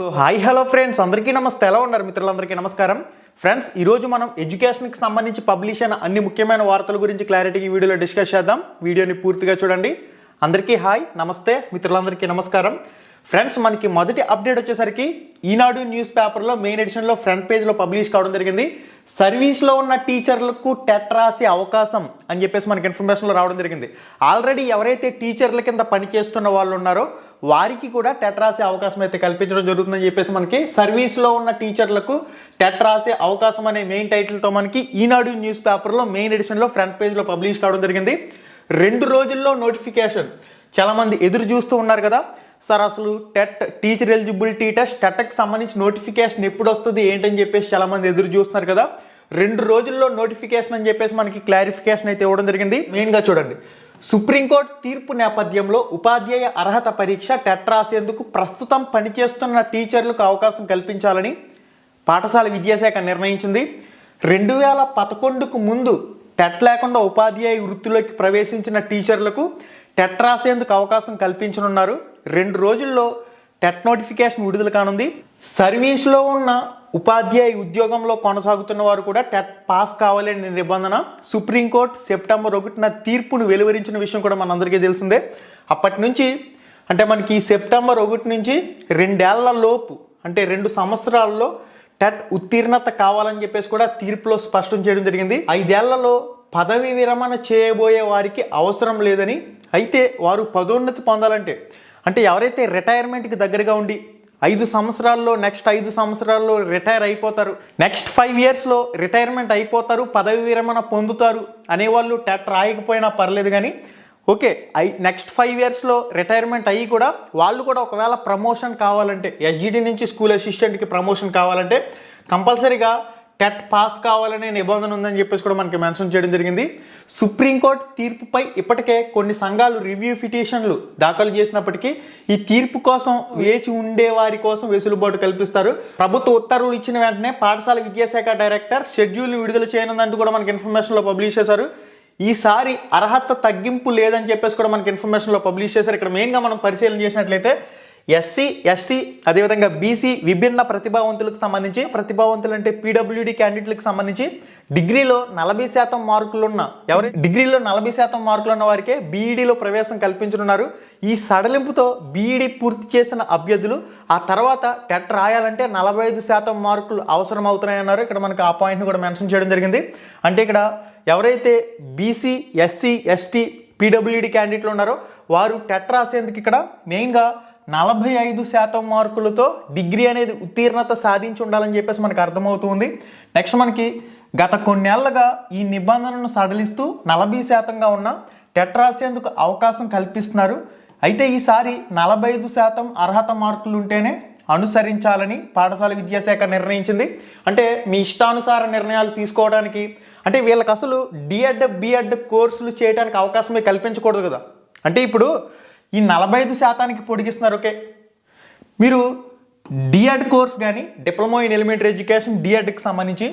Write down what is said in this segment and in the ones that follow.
So hi hello friends. అందరికీ నమస్తే. ఎలా ఉన్నారు మిత్రులందరికీ నమస్కారం? ఫ్రెండ్స్ ఈరోజు మనం ఎడ్యుకేషన్కి సంబంధించి పబ్లిష్ అయిన అన్ని ముఖ్యమైన వార్తల గురించి క్లారిటీకి వీడియోలో డిస్కస్ చేద్దాం. వీడియోని పూర్తిగా చూడండి. అందరికీ హాయ్ నమస్తే. మిత్రులందరికీ నమస్కారం. ఫ్రెండ్స్ మనకి మొదటి అప్డేట్ వచ్చేసరికి ఈనాడు న్యూస్ పేపర్లో మెయిన్ ఎడిషన్లో ఫ్రంట్ పేజ్లో పబ్లిష్ కావడం జరిగింది. సర్వీస్లో ఉన్న టీచర్లకు టెట్ రాసే అవకాశం అని చెప్పేసి మనకి ఇన్ఫర్మేషన్లో రావడం జరిగింది. ఆల్రెడీ ఎవరైతే టీచర్ల కింద పనిచేస్తున్న వాళ్ళు ఉన్నారో వారికి కూడా టెట్ రాసే అవకాశం అయితే కల్పించడం జరుగుతుందని చెప్పేసి మనకి సర్వీస్లో ఉన్న టీచర్లకు టెట్ రాసే అవకాశం అనే మెయిన్ టైటిల్తో మనకి ఈనాడు న్యూస్ పేపర్లో మెయిన్ ఎడిషన్లో ఫ్రంట్ పేజ్లో పబ్లిష్ కావడం జరిగింది. రెండు రోజుల్లో నోటిఫికేషన్. చాలామంది ఎదురు చూస్తూ ఉన్నారు కదా. సార్ అసలు టెట్ టీచర్ ఎలిజిబిలిటీ టెస్ట్ టెట్కి సంబంధించి నోటిఫికేషన్ ఎప్పుడు వస్తుంది ఏంటని చెప్పేసి చాలామంది ఎదురు చూస్తున్నారు కదా. రెండు రోజుల్లో నోటిఫికేషన్ అని చెప్పేసి మనకి క్లారిఫికేషన్ అయితే ఇవ్వడం జరిగింది. మెయిన్గా చూడండి. సుప్రీంకోర్టు తీర్పు నేపథ్యంలో ఉపాధ్యాయ అర్హత పరీక్ష టెట్ రాసేందుకు ప్రస్తుతం పనిచేస్తున్న టీచర్లకు అవకాశం కల్పించాలని పాఠశాల విద్యాశాఖ నిర్ణయించింది. రెండు వేల పదకొండుకు ముందు టెట్ లేకుండా ఉపాధ్యాయ వృత్తిలోకి ప్రవేశించిన టీచర్లకు టెట్ రాసేందుకు అవకాశం కల్పించనున్నారు. రెండు రోజుల్లో టెట్ నోటిఫికేషన్ విడుదల కానుంది. సర్వీస్లో ఉన్న ఉపాధ్యాయ ఉద్యోగంలో కొనసాగుతున్న వారు కూడా టెట్ పాస్ కావాలనే నిబంధన సుప్రీంకోర్టు సెప్టెంబర్ ఒకటిన తీర్పును వెలువరించిన విషయం కూడా మనందరికీ తెలిసిందే. అప్పటి నుంచి అంటే మనకి సెప్టెంబర్ ఒకటి నుంచి రెండేళ్ళ లోపు అంటే రెండు సంవత్సరాల్లో టెట్ ఉత్తీర్ణత కావాలని చెప్పేసి కూడా తీర్పులో స్పష్టం చేయడం జరిగింది. ఐదేళ్ళలో పదవి విరమణ చేయబోయే వారికి అవసరం లేదని అయితే వారు పదోన్నతి పొందాలంటే అంటే ఎవరైతే రిటైర్మెంట్కి దగ్గరగా ఉండి ఐదు సంవత్సరాల్లో నెక్స్ట్ ఐదు సంవత్సరాల్లో రిటైర్ అయిపోతారు నెక్స్ట్ ఫైవ్ ఇయర్స్లో రిటైర్మెంట్ అయిపోతారు పదవి విరమణ పొందుతారు అనేవాళ్ళు టెట్ రాయకపోయినా పర్లేదు కానీ ఓకే ఐ నెక్స్ట్ ఫైవ్ ఇయర్స్లో రిటైర్మెంట్ అయ్యి కూడా వాళ్ళు కూడా ఒకవేళ ప్రమోషన్ కావాలంటే ఎస్జిడి నుంచి స్కూల్ అసిస్టెంట్కి ప్రమోషన్ కావాలంటే కంపల్సరీగా టెట్ పాస్ కావాలనే నిబంధన ఉందని చెప్పేసి కూడా మనకి మెన్షన్ చేయడం జరిగింది. సుప్రీంకోర్టు తీర్పుపై ఇప్పటికే కొన్ని సంఘాలు రివ్యూ పిటిషన్లు దాఖలు చేసినప్పటికీ ఈ తీర్పు కోసం వేచి ఉండే వారి కోసం వెసులుబాటు కల్పిస్తారు. ప్రభుత్వ ఉత్తర్వులు ఇచ్చిన వెంటనే పాఠశాల విద్యాశాఖ డైరెక్టర్ షెడ్యూల్ విడుదల చేయనుందంటూ కూడా మనకి ఇన్ఫర్మేషన్లో పబ్లిష్ చేశారు. ఈసారి అర్హత తగ్గింపు లేదని చెప్పేసి కూడా మనకి ఇన్ఫర్మేషన్లో పబ్లిష్ చేశారు. ఇక్కడ మెయిన్గా మనం పరిశీలన చేసినట్లయితే ఎస్సీ ఎస్టీ అదేవిధంగా బీసీ విభిన్న ప్రతిభావంతులకు సంబంధించి ప్రతిభావంతులు అంటే పీడబ్ల్యూడి క్యాండిడేట్లకు సంబంధించి డిగ్రీలో నలభై శాతం మార్కులున్న ఎవరి? డిగ్రీలో నలభై శాతం మార్కులు ఉన్న వారికే బీఈడీలో ప్రవేశం కల్పించనున్నారు. ఈ సడలింపుతో బీఈడీ పూర్తి చేసిన అభ్యర్థులు ఆ తర్వాత టెట్ రాయాలంటే నలభై ఐదు శాతం మార్కులు అవసరం అవుతున్నాయన్నారు ఇక్కడ మనకి ఆ పాయింట్ని కూడా మెన్షన్ చేయడం జరిగింది. అంటే ఇక్కడ ఎవరైతే బీసీ ఎస్సీ ఎస్టీ పీడబ్ల్యూడి క్యాండిడేట్లు ఉన్నారో వారు టెట్ రాసేందుకు ఇక్కడ మెయిన్గా నలభై ఐదు శాతం మార్కులతో డిగ్రీ అనేది ఉత్తీర్ణత సాధించి ఉండాలని చెప్పేసి మనకు అర్థమవుతుంది. నెక్స్ట్ మనకి గత కొన్నేళ్ళుగా ఈ నిబంధనను సడలిస్తూ నలభై శాతంగా ఉన్న టెట్ రాసేందుకు అవకాశం కల్పిస్తున్నారు. అయితే ఈసారి నలభై ఐదు శాతం అర్హత మార్కులు ఉంటేనే అనుసరించాలని పాఠశాల విద్యాశాఖ నిర్ణయించింది. అంటే మీ ఇష్టానుసార నిర్ణయాలు తీసుకోవడానికి అంటే వీళ్ళకి అసలు డిఎడ్ బిఎడ్ కోర్సులు చేయడానికి అవకాశమే కల్పించకూడదు కదా. అంటే ఇప్పుడు ఈ నలభై ఐదు శాతానికి పొడిగిస్తున్నారు ఓకే. మీరు డిఎడ్ కోర్స్ కానీ డిప్లొమా ఇన్ ఎలిమెంటరీ ఎడ్యుకేషన్ డిఎడ్కి సంబంధించి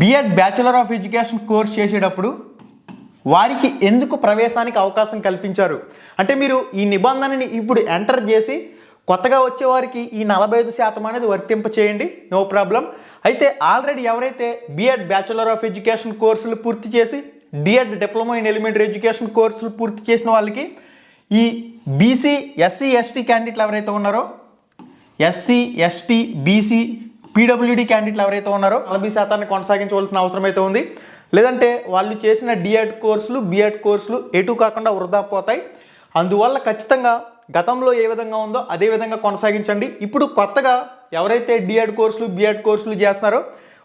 B Ed bachelor of education course చేసేటప్పుడు వారికి ఎందుకు ప్రవేశానికి అవకాశం కల్పించారు? అంటే మీరు ఈ నిబంధనని ఇప్పుడు ఎంటర్ చేసి కొత్తగా వచ్చే వారికి ఈ నలభై ఐదు శాతం అనేది వర్తింప చేయండి నో ప్రాబ్లం. అయితే ఆల్రెడీ ఎవరైతే B Ed bachelor of education కోర్సులు పూర్తి చేసి D Ed diploma in elementary education కోర్సులు పూర్తి చేసిన వాళ్ళకి ఈ బీసీ ఎస్సీ ఎస్టీ క్యాండిడేట్లు ఎవరైతే ఉన్నారో ఎస్సీ ఎస్టీ బీసీ పీడబ్ల్యూడి క్యాండిడేట్లు ఎవరైతే ఉన్నారో నలభై శాతాన్ని కొనసాగించవలసిన అవసరం అయితే ఉంది. లేదంటే వాళ్ళు చేసిన డిఎడ్ కోర్సులు బిఎడ్ కోర్సులు ఎటు కాకుండా వృధా పోతాయి. అందువల్ల ఖచ్చితంగా గతంలో ఏ విధంగా ఉందో అదే విధంగా కొనసాగించండి. ఇప్పుడు కొత్తగా ఎవరైతే డిఎడ్ కోర్సులు బిఎడ్ కోర్సులు చేస్తున్నారో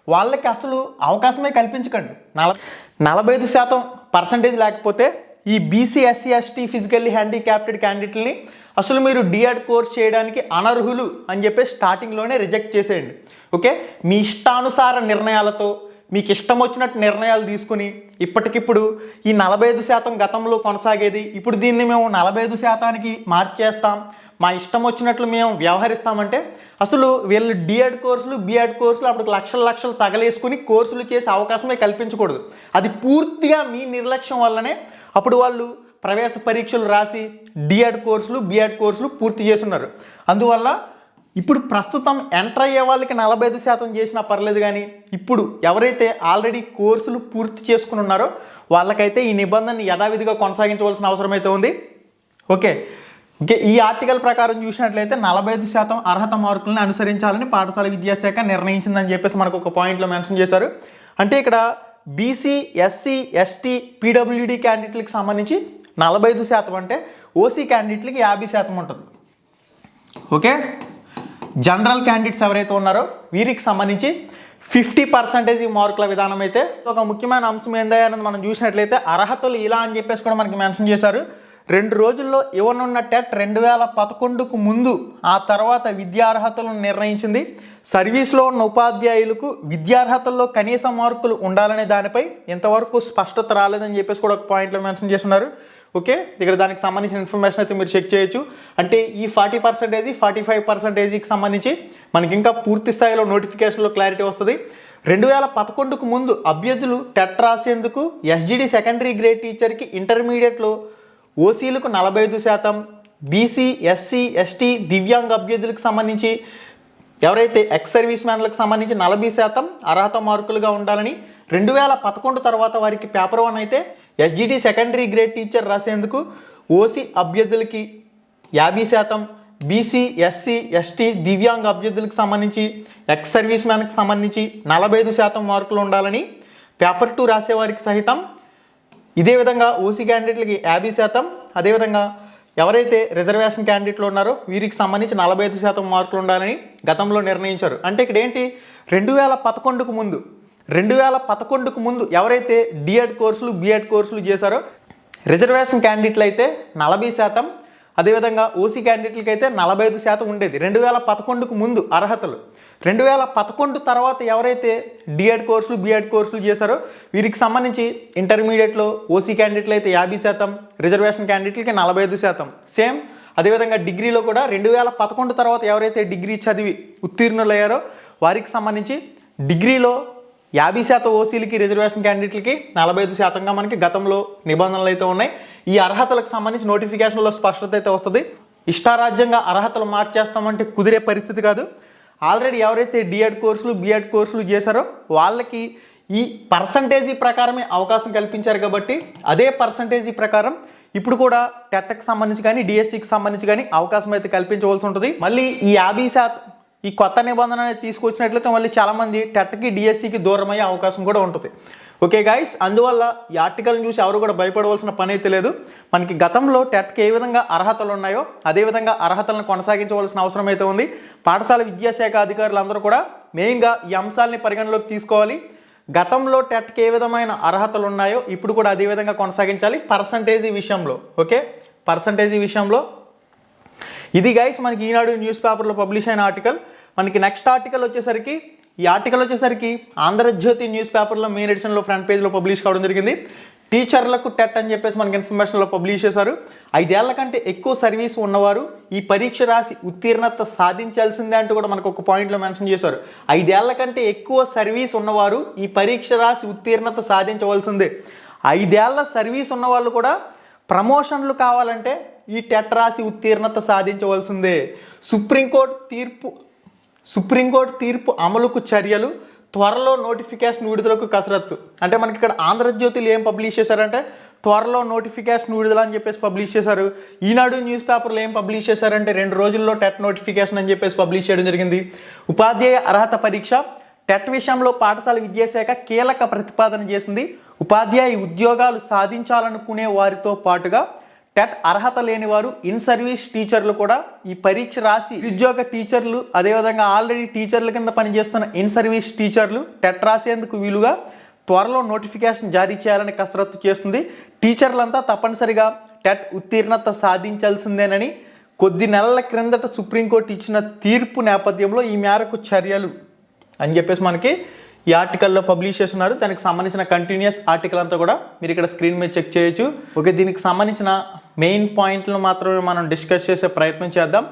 వాళ్ళకి అసలు అవకాశమే కల్పించకండి. నల నలభై ఐదు శాతం పర్సంటేజ్ లేకపోతే ఈ BC SC ST physically handicapped క్యాండిడేట్ని అసలు మీరు డిఎడ్ కోర్స్ చేయడానికి అనర్హులు అని చెప్పి స్టార్టింగ్లోనే రిజెక్ట్ చేసేయండి. ఓకే? మీ ఇష్టానుసార నిర్ణయాలతో మీకు ఇష్టం వచ్చినట్టు నిర్ణయాలు తీసుకుని ఇప్పటికిప్పుడు ఈ నలభై ఐదు శాతం గతంలో కొనసాగేది ఇప్పుడు దీన్ని మేము నలభై ఐదు శాతానికి మార్చేస్తాం. మా ఇష్టం వచ్చినట్లు మేము వ్యవహరిస్తామంటే అసలు వీళ్ళు డిఎడ్ కోర్సులు బిఎడ్ కోర్సులు అప్పుడు లక్షల లక్షలు తగలేసుకుని కోర్సులు చేసే అవకాశమే కల్పించకూడదు. అది పూర్తిగా మీ నిర్లక్ష్యం వల్లనే అప్పుడు వాళ్ళు ప్రవేశ పరీక్షలు రాసి డిఎడ్ కోర్సులు బిఎడ్ కోర్సులు పూర్తి చేస్తున్నారు. అందువల్ల ఇప్పుడు ప్రస్తుతం ఎంటర్ అయ్యే వాళ్ళకి నలభై ఐదు శాతం చేసినా పర్లేదు కానీ ఇప్పుడు ఎవరైతే ఆల్రెడీ కోర్సులు పూర్తి చేసుకుని ఉన్నారో వాళ్ళకైతే ఈ నిబంధనని యథావిధిగా కొనసాగించవలసిన అవసరం అయితే ఉంది. ఓకే. ఇంకే ఈ ఆర్టికల్ ప్రకారం చూసినట్లయితే నలభై ఐదు శాతం అర్హత మార్కులను అనుసరించాలని పాఠశాల విద్యాశాఖ నిర్ణయించిందని చెప్పేసి మనకు ఒక పాయింట్లో మెన్షన్ చేశారు. అంటే ఇక్కడ బీసీ ఎస్సీ ఎస్టీ పీడబ్ల్యూడి క్యాండిడేట్లకు సంబంధించి నలభై ఐదు శాతం అంటే ఓసీ క్యాండిడేట్లకి యాభై శాతం ఉంటుంది. ఓకే? జనరల్ క్యాండిడేట్స్ ఎవరైతే ఉన్నారో వీరికి సంబంధించి ఫిఫ్టీ పర్సెంటేజ్ మార్కుల విధానం అయితే ఒక ముఖ్యమైన అంశం ఏందయ్యారని మనం చూసినట్లయితే అర్హతలు ఇలా అని చెప్పేసి కూడా మనకి మెన్షన్ చేశారు. రెండు రోజుల్లో ఇవ్వనున్న టెట్ రెండు వేల పదకొండుకు ముందు ఆ తర్వాత విద్యార్హతలను నిర్ణయించింది. సర్వీస్లో ఉన్న ఉపాధ్యాయులకు విద్యార్హతల్లో కనీస మార్కులు ఉండాలనే దానిపై ఇంతవరకు స్పష్టత రాలేదని చెప్పేసి కూడా ఒక పాయింట్లో మెన్షన్ చేస్తున్నారు. ఓకే? ఇక్కడ దానికి సంబంధించిన ఇన్ఫర్మేషన్ అయితే మీరు చెక్ చేయొచ్చు. అంటే ఈ ఫార్టీ పర్సెంటేజ్ ఫార్టీ ఫైవ్ పర్సెంటేజ్కి సంబంధించి మనకి ఇంకా పూర్తి స్థాయిలో నోటిఫికేషన్లో క్లారిటీ వస్తుంది. రెండు వేల పదకొండుకు ముందు అభ్యర్థులు టెట్ రాసేందుకు ఎస్జిడి సెకండరీ గ్రేడ్ టీచర్కి ఇంటర్మీడియట్లో ఓసీలకు నలభై ఐదు శాతం బీసీ ఎస్సీ ఎస్టీ దివ్యాంగ అభ్యర్థులకు సంబంధించి ఎవరైతే ఎక్స్ సర్వీస్ మ్యాన్లకు సంబంధించి నలభై శాతం అర్హత మార్కులుగా ఉండాలని రెండు వేల పదకొండు తర్వాత వారికి పేపర్ వన్ అయితే ఎస్జిటి సెకండరీ గ్రేడ్ టీచర్ రాసేందుకు ఓసీ అభ్యర్థులకి యాభై శాతం బీసీ ఎస్సీ ఎస్టీ దివ్యాంగ అభ్యర్థులకు సంబంధించి ఎక్స్ సర్వీస్ మ్యాన్కి సంబంధించి నలభై ఐదు శాతం మార్కులు ఉండాలని పేపర్ టూ రాసేవారికి సహితం ఇదే విధంగా ఓసీ క్యాండిడేట్లకి యాభై శాతం అదేవిధంగా ఎవరైతే రిజర్వేషన్ క్యాండిడేట్లు ఉన్నారో వీరికి సంబంధించి నలభై ఐదు శాతం మార్కులు ఉండాలని గతంలో నిర్ణయించారు. అంటే ఇక్కడ ఏంటి? రెండు వేల పదకొండుకు ముందు రెండు వేల పదకొండుకు ముందు ఎవరైతే డిఎడ్ కోర్సులు బిఎడ్ కోర్సులు చేశారో రిజర్వేషన్ క్యాండిడేట్లు అయితే నలభై శాతం అదేవిధంగా ఓసీ క్యాండిడేట్లకి అయితే నలభై ఐదు శాతం ఉండేది. రెండు వేల పదకొండుకు ముందు అర్హతలు. రెండు వేల పదకొండు తర్వాత ఎవరైతే డిఎడ్ కోర్సులు బిఎడ్ కోర్సులు చేశారో వీరికి సంబంధించి ఇంటర్మీడియట్లో ఓసీ క్యాండిడేట్లు అయితే యాభై శాతం రిజర్వేషన్ క్యాండిడేట్లకి నలభై ఐదు శాతం. సేమ్ అదేవిధంగా డిగ్రీలో కూడా రెండు వేల పదకొండు తర్వాత ఎవరైతే డిగ్రీ చదివి ఉత్తీర్ణులయ్యారో వారికి సంబంధించి డిగ్రీలో యాభై శాతం ఓసీలకి రిజర్వేషన్ క్యాండిడేట్లకి నలభై ఐదు శాతంగా మనకి గతంలో నిబంధనలు అయితే ఉన్నాయి. ఈ అర్హతలకు సంబంధించి నోటిఫికేషన్లో స్పష్టత అయితే వస్తుంది. ఇష్టారాజ్యంగా అర్హతలు మార్చేస్తామంటే కుదిరే పరిస్థితి కాదు. ఆల్రెడీ ఎవరైతే డిఎడ్ కోర్సులు బిఎడ్ కోర్సులు చేశారో వాళ్ళకి ఈ పర్సంటేజీ ప్రకారమే అవకాశం కల్పించారు కాబట్టి అదే పర్సంటేజీ ప్రకారం ఇప్పుడు కూడా టెట్కి సంబంధించి కానీ డిఎస్సికి సంబంధించి కానీ అవకాశం అయితే కల్పించవలసి ఉంటుంది. మళ్ళీ ఈ యాభై శాతం ఈ కొత్త నిబంధన తీసుకొచ్చినట్లయితే మళ్ళీ చాలామంది టెట్కి డిఎస్సికి దూరమయ్యే అవకాశం కూడా ఉంటుంది. ఓకే గాయస్ అందువల్ల ఈ ఆర్టికల్ని చూసి ఎవరు కూడా భయపడవలసిన పని అయితే లేదు. మనకి గతంలో టెట్కి ఏ విధంగా అర్హతలు ఉన్నాయో అదేవిధంగా అర్హతలను కొనసాగించవలసిన అవసరం అయితే ఉంది. పాఠశాల విద్యాశాఖ అధికారులందరూ కూడా మెయిన్గా ఈ అంశాలని పరిగణలోకి తీసుకోవాలి. గతంలో టెట్కి ఏ విధమైన అర్హతలు ఉన్నాయో ఇప్పుడు కూడా అదే విధంగా కొనసాగించాలి. పర్సంటేజీ విషయంలో ఓకే పర్సంటేజీ విషయంలో. ఇది గైస్ మనకి ఈనాడు న్యూస్ పేపర్లో పబ్లిష్ అయిన ఆర్టికల్ మనకి నెక్స్ట్ ఆర్టికల్ వచ్చేసరికి ఈ ఆర్టికల్ వచ్చేసరికి ఆంధ్రజ్యోతి న్యూస్ పేపర్లో మెయిన్ ఎడిషన్లో ఫ్రంట్ పేజ్లో పబ్లిష్ కావడం జరిగింది. టీచర్లకు టెట్ అని చెప్పేసి మనకి ఇన్ఫర్మేషన్లో పబ్లిష్ చేశారు. ఐదేళ్ళ కంటే ఎక్కువ సర్వీస్ ఉన్నవారు ఈ పరీక్ష రాసి ఉత్తీర్ణత సాధించాల్సిందే అంటూ కూడా మనకు ఒక పాయింట్లో మెన్షన్ చేశారు. ఐదేళ్ళ కంటే ఎక్కువ సర్వీస్ ఉన్నవారు ఈ పరీక్ష రాసి ఉత్తీర్ణత సాధించవలసిందే. ఐదేళ్ళ సర్వీస్ ఉన్న వాళ్ళు కూడా ప్రమోషన్లు కావాలంటే ఈ టెట్ రాసి ఉత్తీర్ణత సాధించవలసిందే. సుప్రీంకోర్టు తీర్పు సుప్రీంకోర్టు తీర్పు అమలుకు చర్యలు త్వరలో నోటిఫికేషన్ విడుదలకు కసరత్తు. అంటే మనకి ఇక్కడ ఆంధ్రజ్యోతిలు ఏం పబ్లిష్ చేశారంటే త్వరలో నోటిఫికేషన్ విడుదల అని చెప్పేసి పబ్లిష్ చేశారు. ఈనాడు న్యూస్ పేపర్లు ఏం పబ్లిష్ చేశారంటే రెండు రోజుల్లో టెట్ నోటిఫికేషన్ అని చెప్పేసి పబ్లిష్ చేయడం జరిగింది. ఉపాధ్యాయ అర్హత పరీక్ష టెట్ విషయంలో పాఠశాల విద్యాశాఖ కీలక ప్రతిపాదన చేసింది. ఉపాధ్యాయ ఉద్యోగాలు సాధించాలనుకునే వారితో పాటుగా టెట్ అర్హత లేని వారు ఇన్ సర్వీస్ టీచర్లు కూడా ఈ పరీక్ష రాసి ఉద్యోగ టీచర్లు అదేవిధంగా ఆల్రెడీ టీచర్ల కింద పనిచేస్తున్న ఇన్ సర్వీస్ టీచర్లు టెట్ రాసేందుకు వీలుగా త్వరలో నోటిఫికేషన్ జారీ చేయాలని కసరత్తు చేస్తుంది. టీచర్లంతా తప్పనిసరిగా టెట్ ఉత్తీర్ణత సాధించాల్సిందేనని కొద్ది నెలల క్రిందట సుప్రీంకోర్టు ఇచ్చిన తీర్పు నేపథ్యంలో ఈ మేరకు చర్యలు అని చెప్పేసి మనకి ఈ ఆర్టికల్లో పబ్లిష్ చేస్తున్నారు. దానికి సంబంధించిన కంటిన్యూస్ ఆర్టికల్ అంతా కూడా మీరు ఇక్కడ స్క్రీన్ మీద చెక్ చేయొచ్చు. ఓకే దీనికి సంబంధించిన మెయిన్ పాయింట్లను మాత్రమే మనం డిస్కస్ చేసే ప్రయత్నం చేద్దాం.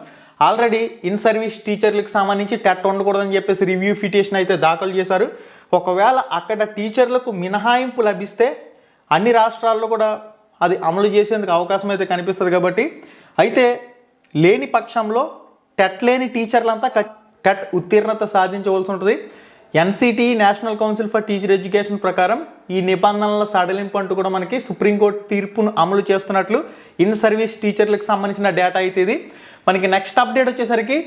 ఆల్రెడీ ఇన్ సర్వీస్ టీచర్లకు సంబంధించి టెట్ ఉండకూడదని చెప్పేసి రివ్యూ ఫిటేషన్ అయితే దాఖలు చేశారు. ఒకవేళ అక్కడ టీచర్లకు మినహాయింపు లభిస్తే అన్ని రాష్ట్రాల్లో కూడా అది అమలు చేసేందుకు అవకాశం అయితే కనిపిస్తుంది కాబట్టి. అయితే లేని పక్షంలో టెట్ లేని టీచర్లంతా టెట్ ఉత్తీర్ణత సాధించవలసి ఉంటుంది. NCT national council for teacher education ప్రకారం ఈ నిబంధనల సడలింపు అంటూ కూడా మనకి సుప్రీంకోర్టు తీర్పును అమలు చేస్తున్నట్లు ఇన్ సర్వీస్ టీచర్లకు సంబంధించిన డేటా అయితే ఇది. మనకి నెక్స్ట్ అప్డేట్ వచ్చేసరికి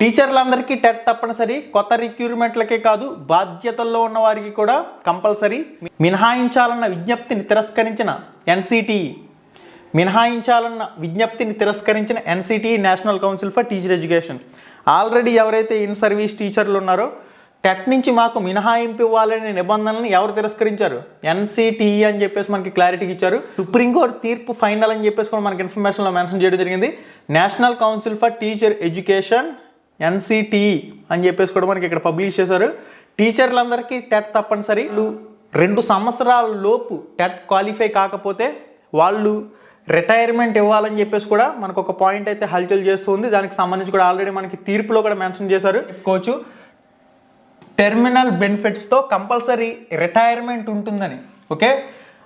టీచర్లందరికీ టెట్ తప్పనిసరి కొత్త రిక్రూట్మెంట్లకే కాదు బాధ్యతల్లో ఉన్న వారికి కూడా కంపల్సరీ మినహాయించాలన్న విజ్ఞప్తిని తిరస్కరించిన ఎన్సిటిఈ మినహాయించాలన్న విజ్ఞప్తిని తిరస్కరించిన NCTE national council for teacher education. Already ఎవరైతే ఇన్ సర్వీస్ టీచర్లు ఉన్నారో టెట్ నుంచి మాకు మినహాయింపు ఇవ్వాలనే నిబంధనలను ఎవరు తిరస్కరించారు? ఎన్సిటిఈ అని చెప్పేసి మనకి క్లారిటీ ఇచ్చారు. సుప్రీంకోర్టు తీర్పు ఫైనల్ అని చెప్పేసి కూడా మనకి ఇన్ఫర్మేషన్లో మెన్షన్ చేయడం జరిగింది. National council for teacher education NCTE అని చెప్పేసి కూడా మనకి ఇక్కడ పబ్లిష్ చేశారు. టీచర్లందరికీ టెట్ తప్పనిసరి. రెండు సంవత్సరాల లోపు టెట్ క్వాలిఫై కాకపోతే వాళ్ళు రిటైర్మెంట్ ఇవ్వాలని చెప్పేసి కూడా మనకు ఒక పాయింట్ అయితే హల్చల్ చేస్తుంది దానికి సంబంధించి కూడా ఆల్రెడీ మనకి తీర్పులో కూడా మెన్షన్ చేశారు. చెప్పుకోవచ్చు టెర్మినల్ బెనిఫిట్స్తో కంపల్సరీ రిటైర్మెంట్ ఉంటుందని ఓకే?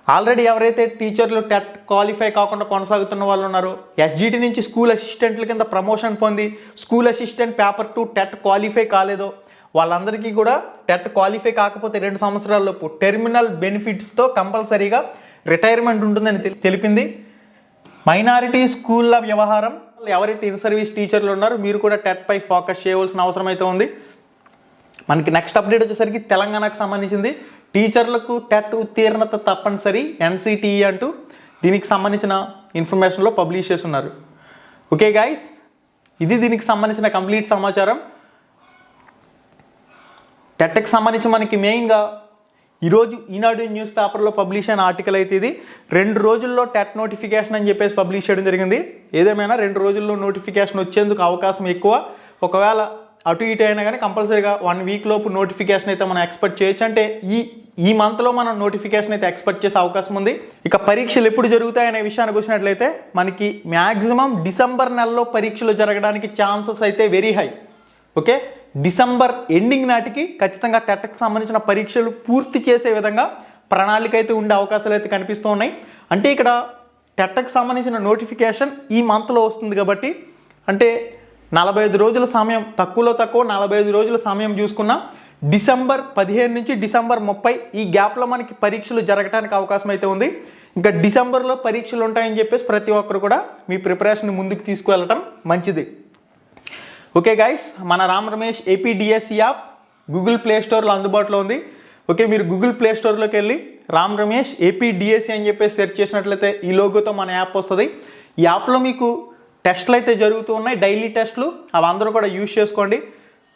ఆల్రెడీ ఎవరైతే టీచర్లు టెట్ క్వాలిఫై కాకుండా కొనసాగుతున్న వాళ్ళు ఉన్నారో ఎస్జిటి నుంచి స్కూల్ అసిస్టెంట్ల కింద ప్రమోషన్ పొంది school assistant paper two TET qualify కాలేదో వాళ్ళందరికీ కూడా టెట్ క్వాలిఫై కాకపోతే రెండు సంవత్సరాలలోపు టెర్మినల్ బెనిఫిట్స్తో కంపల్సరీగా రిటైర్మెంట్ ఉంటుందని తెలి- తెలిపింది. మైనారిటీ స్కూళ్ళ వ్యవహారం ఎవరైతే ఇన్ సర్వీస్ టీచర్లు ఉన్నారో మీరు కూడా టెట్ పై ఫోకస్ చేయవలసిన అవసరం అయితే ఉంది. మనకి నెక్స్ట్ అప్డేట్ వచ్చేసరికి తెలంగాణకు సంబంధించింది. టీచర్లకు టెట్ ఉత్తీర్ణత తప్పనిసరి ఎన్సిటిఈ అంటూ దీనికి సంబంధించిన ఇన్ఫర్మేషన్లో పబ్లిష్ చేస్తున్నారు. ఓకే గాయస్ ఇది దీనికి సంబంధించిన కంప్లీట్ సమాచారం. టెట్కి సంబంధించి మనకి మెయిన్గా ఈరోజు ఈనాడు న్యూస్ పేపర్లో పబ్లిష్ అయిన ఆర్టికల్ అయితే ఇది. రెండు రోజుల్లో టెట్ నోటిఫికేషన్ అని చెప్పేసి పబ్లిష్ చేయడం జరిగింది. ఏదేమైనా రెండు రోజుల్లో నోటిఫికేషన్ వచ్చేందుకు అవకాశం ఎక్కువ. ఒకవేళ అటు ఇటు అయినా కానీ కంపల్సరీగా వన్ వీక్ లోపు నోటిఫికేషన్ అయితే మనం ఎక్స్పెక్ట్ చేయొచ్చు. అంటే ఈ ఈ మంత్లో మనం నోటిఫికేషన్ అయితే ఎక్స్పెక్ట్ చేసే అవకాశం ఉంది. ఇక పరీక్షలు ఎప్పుడు జరుగుతాయనే విషయానికి వచ్చినట్లయితే మనకి మ్యాక్సిమం డిసెంబర్ నెలలో పరీక్షలు జరగడానికి ఛాన్సెస్ అయితే very high okay December ending నాటికి ఖచ్చితంగా టెట్కి సంబంధించిన పరీక్షలు పూర్తి చేసే విధంగా ప్రణాళిక అయితే ఉండే అవకాశాలు అయితే కనిపిస్తూ ఉన్నాయి. అంటే ఇక్కడ టెట్కి సంబంధించిన నోటిఫికేషన్ ఈ మంత్లో వస్తుంది కాబట్టి అంటే నలభై ఐదు రోజుల సమయం తక్కువలో తక్కువ నలభై ఐదు రోజుల సమయం చూసుకున్నా డిసెంబర్ పదిహేను నుంచి డిసెంబర్ ముప్పై ఈ గ్యాప్లో మనకి పరీక్షలు జరగడానికి అవకాశం అయితే ఉంది. ఇంకా డిసెంబర్లో పరీక్షలు ఉంటాయని చెప్పేసి ప్రతి ఒక్కరు కూడా మీ ప్రిపరేషన్ ముందుకు తీసుకువెళ్ళటం మంచిది. ఓకే గైస్ మన Ram Ramesh APDSC app Google play స్టోర్లో అందుబాటులో ఉంది. ఓకే మీరు గూగుల్ ప్లే స్టోర్లోకి వెళ్ళి రామ్ రమేష్ ఏపీడిఎస్సి అని చెప్పేసి సెర్చ్ చేసినట్లయితే ఈ లోగోతో మన యాప్ వస్తుంది. ఈ యాప్లో మీకు టెస్ట్లు అయితే జరుగుతూ ఉన్నాయి. డైలీ టెస్ట్లు. అవి అందరూ కూడా యూజ్ చేసుకోండి.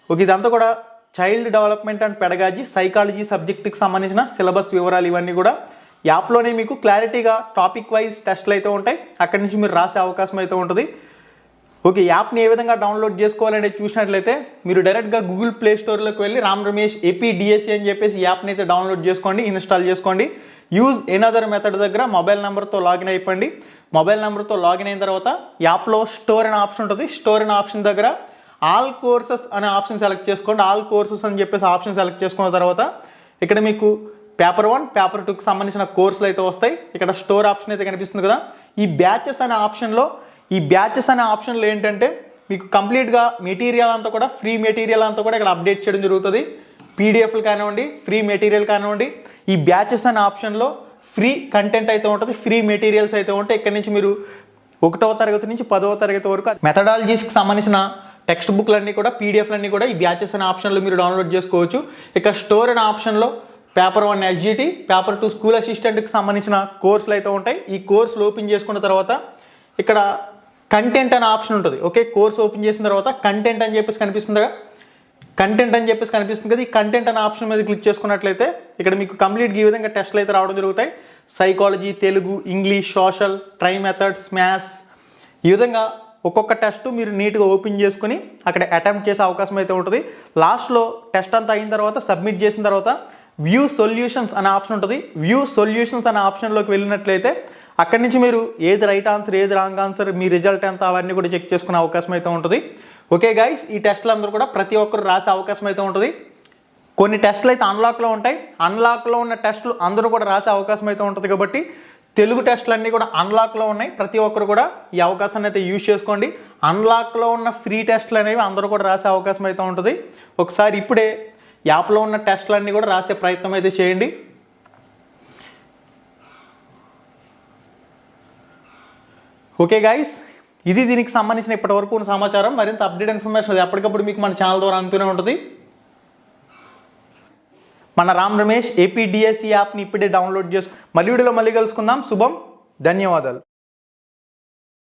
ఒక ఇదంతా కూడా child development and pedagogy psychology సబ్జెక్టుకి సంబంధించిన సిలబస్ వివరాలు ఇవన్నీ కూడా యాప్లోనే మీకు క్లారిటీగా టాపిక్ వైజ్ టెస్ట్లు అయితే ఉంటాయి. అక్కడి నుంచి మీరు రాసే అవకాశం అయితే ఉంటుంది. ఓకే యాప్ని ఏ విధంగా డౌన్లోడ్ చేసుకోవాలనేది చూసినట్లయితే మీరు డైరెక్ట్గా గూగుల్ ప్లే స్టోర్లోకి వెళ్ళి రామ్ రమేష్ ఏపీ డిఎస్సి అని చెప్పేసి యాప్ని అయితే డౌన్లోడ్ చేసుకోండి ఇన్స్టాల్ చేసుకోండి. యూజ్ ఎనదర్ మెథడ్ దగ్గర మొబైల్ నెంబర్తో లాగిన్ అయిపోండి. మొబైల్ నెంబర్తో లాగిన్ అయిన తర్వాత యాప్లో స్టోర్ అనే ఆప్షన్ ఉంటుంది. స్టోర్ అనే ఆప్షన్ దగ్గర ఆల్ కోర్సెస్ అనే ఆప్షన్ సెలెక్ట్ చేసుకోండి. ఆల్ కోర్సెస్ అని చెప్పేసి ఆప్షన్ సెలెక్ట్ చేసుకున్న తర్వాత ఇక్కడ మీకు పేపర్ వన్ పేపర్ టూకి సంబంధించిన కోర్సులు అయితే వస్తాయి. ఇక్కడ స్టోర్ ఆప్షన్ అయితే కనిపిస్తుంది కదా. ఈ బ్యాచెస్ అనే ఆప్షన్లో ఈ బ్యాచెస్ అనే ఆప్షన్లో ఏంటంటే మీకు కంప్లీట్గా మెటీరియల్ అంతా కూడా ఫ్రీ మెటీరియల్ అంతా కూడా ఇక్కడ అప్డేట్ చేయడం జరుగుతుంది. పీడిఎఫ్లు కానివ్వండి ఫ్రీ మెటీరియల్ కానివ్వండి ఈ బ్యాచెస్ అనే ఆప్షన్లో ఫ్రీ కంటెంట్ అయితే ఉంటుంది ఫ్రీ మెటీరియల్స్ అయితే ఉంటాయి ఇక్కడ నుంచి మీరు ఒకటవ తరగతి నుంచి పదవ తరగతి వరకు మెథడాలజీస్కి సంబంధించిన టెక్స్ట్ బుక్లన్నీ కూడా పీడిఎఫ్లన్నీ కూడా ఈ బ్యాచెస్ అనే ఆప్షన్లో మీరు డౌన్లోడ్ చేసుకోవచ్చు. ఇక స్టోర్ అనే ఆప్షన్లో paper one SGT paper two school అసిస్టెంట్కి సంబంధించిన కోర్సులు అయితే ఉంటాయి. ఈ కోర్సులు ఓపెన్ చేసుకున్న తర్వాత ఇక్కడ కంటెంట్ అనే ఆప్షన్ ఉంటుంది ఓకే కోర్స్ ఓపెన్ చేసిన తర్వాత కంటెంట్ అని చెప్పేసి కనిపిస్తుందిగా. కంటెంట్ అని చెప్పేసి కనిపిస్తుంది కదా ఈ కంటెంట్ అనే ఆప్షన్ మీద క్లిక్ చేసుకున్నట్లయితే ఇక్కడ మీకు కంప్లీట్గా ఈ విధంగా టెస్ట్లు అయితే రావడం జరుగుతాయి. సైకాలజీ తెలుగు ఇంగ్లీష్ సోషల్ ట్రై మెథడ్స్ మ్యాథ్స్ ఈ విధంగా ఒక్కొక్క టెస్ట్ మీరు నీట్గా ఓపెన్ చేసుకుని అక్కడ అటెంప్ట్ చేసే అవకాశం అయితే ఉంటుంది. లాస్ట్లో టెస్ట్ అంతా అయిన తర్వాత సబ్మిట్ చేసిన తర్వాత వ్యూ సొల్యూషన్స్ అనే ఆప్షన్ ఉంటుంది. వ్యూ సొల్యూషన్స్ అనే ఆప్షన్లోకి వెళ్ళినట్లయితే అక్కడి నుంచి మీరు ఏది రైట్ ఆన్సర్ ఏది రాంగ్ ఆన్సర్ మీ రిజల్ట్ ఎంత అవన్నీ కూడా చెక్ చేసుకునే అవకాశం అయితే ఉంటుంది. ఓకే గైస్ ఈ టెస్ట్లు అందరూ కూడా ప్రతి ఒక్కరు రాసే అవకాశం అయితే ఉంటుంది. కొన్ని టెస్ట్లు అయితే అన్లాక్లో ఉంటాయి. అన్లాక్లో ఉన్న టెస్టులు అందరూ కూడా రాసే అవకాశం అయితే ఉంటుంది కాబట్టి తెలుగు టెస్టులు అన్నీ కూడా అన్లాక్లో ఉన్నాయి. ప్రతి ఒక్కరు కూడా ఈ అవకాశాన్ని అయితే యూజ్ చేసుకోండి. అన్లాక్లో ఉన్న ఫ్రీ టెస్టులు అనేవి అందరూ కూడా రాసే అవకాశం అయితే ఉంటుంది. ఒకసారి ఇప్పుడే యాప్లో ఉన్న టెస్టులన్నీ కూడా రాసే ప్రయత్నం అయితే చేయండి. ఓకే గాయస్ ఇది దీనికి సంబంధించిన ఇప్పటివరకు ఉన్న సమాచారం. మరింత అప్డేట్ ఇన్ఫర్మేషన్ అది ఎప్పటికప్పుడు మీకు మన ఛానల్ ద్వారా అందుతూనే ఉంటుంది. మన రామ్ రమేష్ ఏపీడిఎస్సి యాప్ని ఇప్పుడే డౌన్లోడ్ చేసుకు మళ్ళీ వీడియోలో మళ్ళీ కలుసుకుందాం. శుభం. ధన్యవాదాలు.